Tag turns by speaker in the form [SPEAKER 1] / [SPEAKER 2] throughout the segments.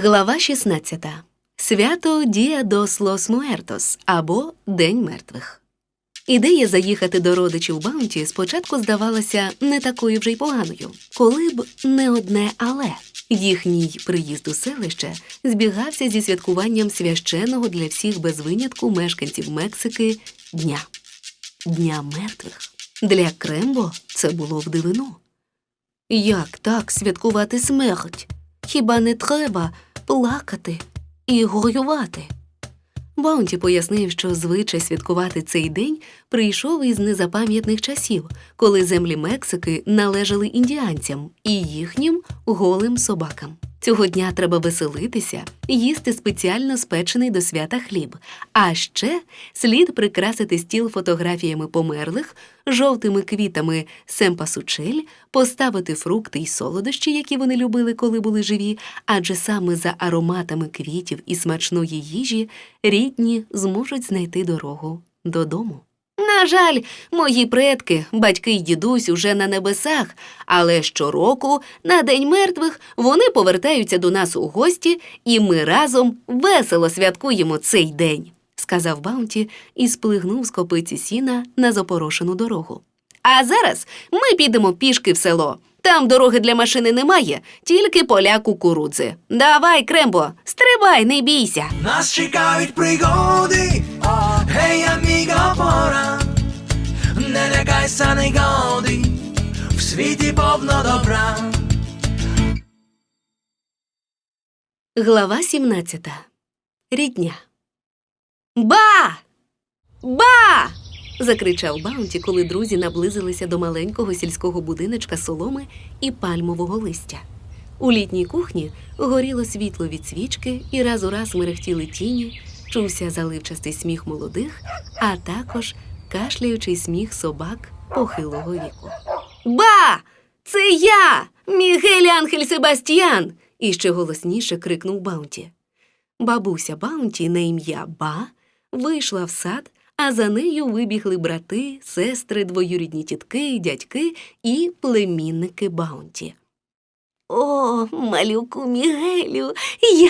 [SPEAKER 1] Глава 16. Свято Дія дос Лос Муертос або День мертвих. Ідея заїхати до родичів Баунті спочатку здавалася не такою вже й поганою, коли б не одне але. Їхній приїзд у селище збігався зі святкуванням священного для всіх без винятку мешканців Мексики дня Дня мертвих. Для Крембо це було в дивину. Як так святкувати смерть? Хіба не треба плакати і горювати? Баунті пояснив, що звичай святкувати цей день прийшов із незапам'ятних часів, коли землі Мексики належали індіанцям і їхнім голим собакам. Цього дня треба веселитися, їсти спеціально спечений до свята хліб. А ще слід прикрасити стіл фотографіями померлих, жовтими квітами семпасучель, поставити фрукти й солодощі, які вони любили, коли були живі, адже саме за ароматами квітів і смачної їжі рідні зможуть знайти дорогу додому. На жаль, мої предки, батьки й дідусь уже на небесах, але щороку, на День мертвих, вони повертаються до нас у гості, і ми разом весело святкуємо цей день, сказав Баунті і сплигнув з копиці сіна на запорошену дорогу. А зараз ми підемо пішки в село. Там дороги для машини немає, тільки поля кукурудзи. Давай, Крембо, стрибай, не бійся.
[SPEAKER 2] Нас чекають пригоди, гей, аміго, пора, не лякайся негоди, в світі повно добра.
[SPEAKER 1] Глава 17. Рідня. Ба! Ба! закричав Баунті, коли друзі наблизилися до маленького сільського будиночка соломи і пальмового листя. У літній кухні горіло світло від свічки, і раз у раз мерехтіли тіні, чувся заливчастий сміх молодих, а також кашляючий сміх собак похилого віку. Ба! Це я! Мігель Анхель Себастьян! і ще голосніше крикнув Баунті. Бабуся Баунті на ім'я Ба вийшла в сад, а за нею вибігли брати, сестри, двоюрідні тітки, дядьки і племінники Баунті. О, малюку Мігелю,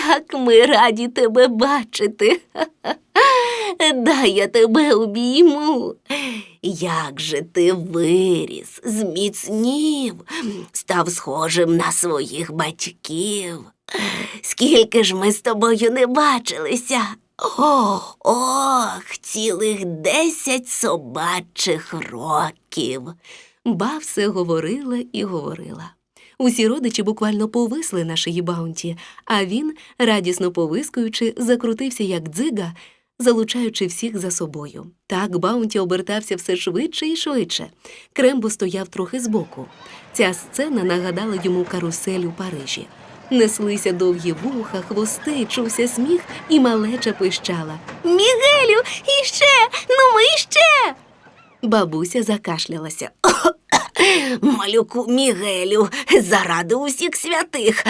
[SPEAKER 1] як ми раді тебе бачити. Дай я тебе обійму. Як же ти виріс, зміцнів, став схожим на своїх батьків. Скільки ж ми з тобою не бачилися? О, ох, цілих десять собачих років. Ба все говорила і говорила. Усі родичі буквально повисли на шиї Баунті, а він, радісно повискуючи, закрутився як дзига, залучаючи всіх за собою. Так Баунті обертався все швидше і швидше. Крембо стояв трохи збоку. Ця сцена нагадала йому карусель у Парижі. Неслися довгі вуха, хвости, чувся сміх, і малеча пищала. Мігелю, іще, ну ми іще. Бабуся закашлялася. Малюку Мігелю, заради усіх святих.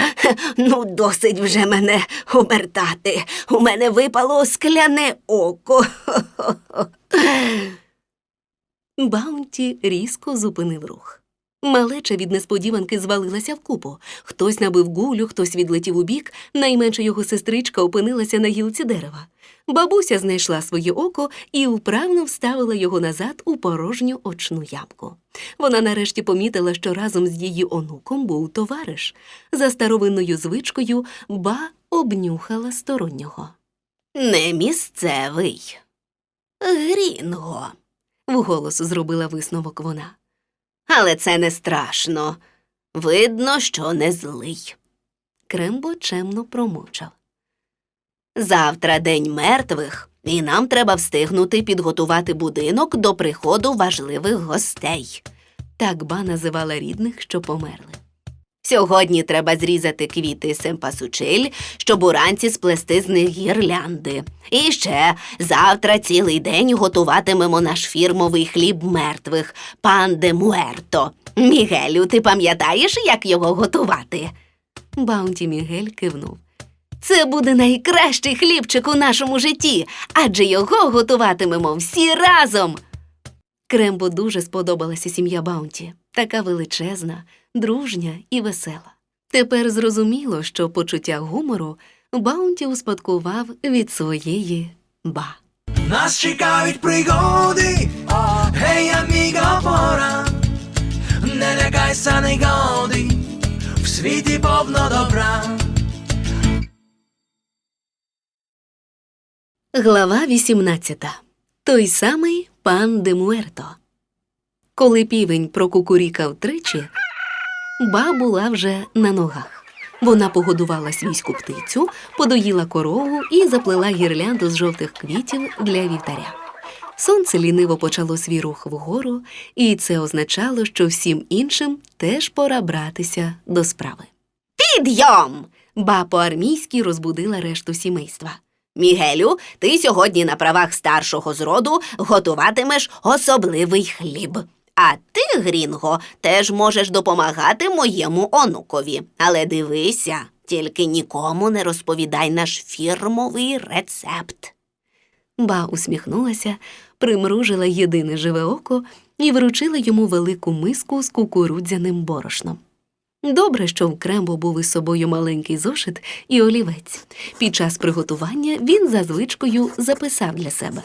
[SPEAKER 1] Ну, досить вже мене обертати. У мене випало скляне око. Баунті різко зупинив рух. Малеча від несподіванки звалилася вкупу. Хтось набив гулю, хтось відлетів у бік, найменша його сестричка опинилася на гілці дерева. Бабуся знайшла своє око і вправно вставила його назад у порожню очну ямку. Вона нарешті помітила, що разом з її онуком був товариш. За старовинною звичкою ба обнюхала стороннього. Не місцевий. Грінго, вголос зробила висновок вона. Але це не страшно. Видно, що не злий. Крембо чемно промовчав. Завтра день мертвих, і нам треба встигнути підготувати будинок до приходу важливих гостей. Так ба називала рідних, що померли. Сьогодні треба зрізати квіти семпасучиль, щоб уранці сплести з них гірлянди. І ще завтра цілий день готуватимемо наш фірмовий хліб мертвих пан де муерто. Мігелю, ти пам'ятаєш, як його готувати? Баунті Мігель кивнув. Це буде найкращий хлібчик у нашому житті, адже його готуватимемо всі разом. Крембо дуже сподобалася сім'я Баунті, така величезна, дружня і весела. Тепер зрозуміло, що почуття гумору Баунті успадкував від своєї ба.
[SPEAKER 2] Нас чекають пригоди, гей, аміго, пора, не лякайся негоди, в світі повно добра.
[SPEAKER 1] Глава 18. Той самий пан де Муерто. Коли півень прокукурікав тричі, ба була вже на ногах. Вона погодувала свійську птицю, подоїла корову і заплела гірлянду з жовтих квітів для вівтаря. Сонце ліниво почало свій рух вгору, і це означало, що всім іншим теж пора братися до справи. Підйом! Ба по-армійськи розбудила решту сімейства. Мігелю, ти сьогодні на правах старшого з роду готуватимеш особливий хліб. А ти, Грінго, теж можеш допомагати моєму онукові. Але дивися, тільки нікому не розповідай наш фірмовий рецепт. Ба усміхнулася, примружила єдине живе око і вручила йому велику миску з кукурудзяним борошном. Добре, що в Крембо був із собою маленький зошит і олівець. Під час приготування він за звичкою записав для себе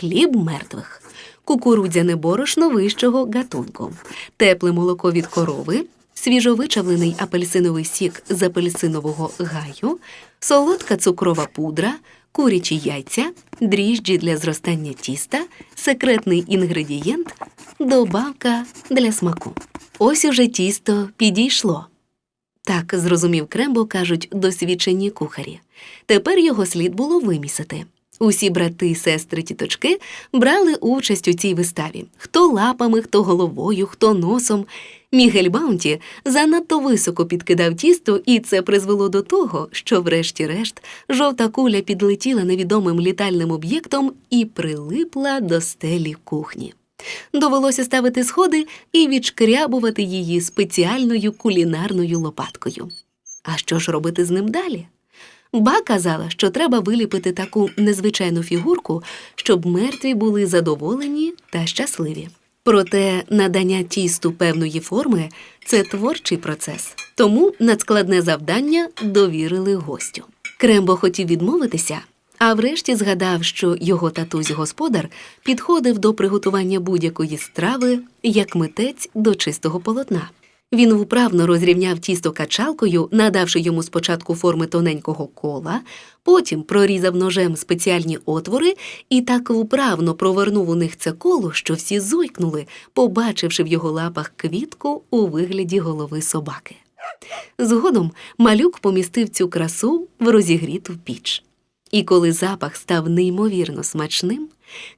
[SPEAKER 1] хліб мертвих, кукурудзяне борошно вищого гатунку, тепле молоко від корови, свіжовичавлений апельсиновий сік з апельсинового гаю, солодка цукрова пудра, курячі яйця, дріжджі для зростання тіста, секретний інгредієнт, добавка для смаку. Ось уже тісто підійшло. Так, зрозумів Крембо, кажуть досвідчені кухарі. Тепер його слід було вимісити. Усі брати, сестри, тіточки брали участь у цій виставі хто лапами, хто головою, хто носом. Мігель Баунті занадто високо підкидав тісто, і це призвело до того, що, врешті-решт, жовта куля підлетіла невідомим літальним об'єктом і прилипла до стелі кухні. Довелося ставити сходи і відшкрябувати її спеціальною кулінарною лопаткою. А що ж робити з ним далі? Ба казала, що треба виліпити таку незвичайну фігурку, щоб мертві були задоволені та щасливі. Проте надання тісту певної форми це творчий процес, тому надскладне завдання довірили гостю. Крембо хотів відмовитися, а врешті згадав, що його татусь господар підходив до приготування будь-якої страви як митець до чистого полотна. Він вправно розрівняв тісто качалкою, надавши йому спочатку форми тоненького кола, потім прорізав ножем спеціальні отвори і так вправно провернув у них це коло, що всі зойкнули, побачивши в його лапах квітку у вигляді голови собаки. Згодом малюк помістив цю красу в розігріту піч. І коли запах став неймовірно смачним,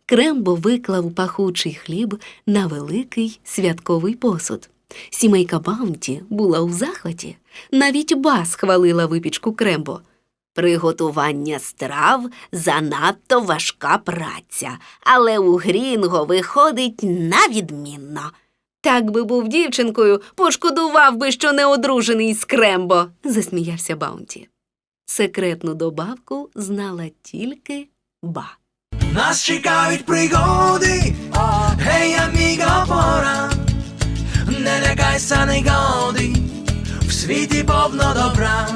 [SPEAKER 1] Крембо виклав пахучий хліб на великий святковий посуд. Сімейка Баунті була у захваті. Навіть ба схвалила випічку Крембо. Приготування страв занадто важка праця, але у Грінго виходить навідмінно. Так би був дівчинкою, пошкодував би, що не одружений з Крембо, засміявся Баунті. Секретну добавку знала тільки ба.
[SPEAKER 2] Нас чекають пригоди, гей, аміго, пора, не лякайся негоди, в світі повно добра.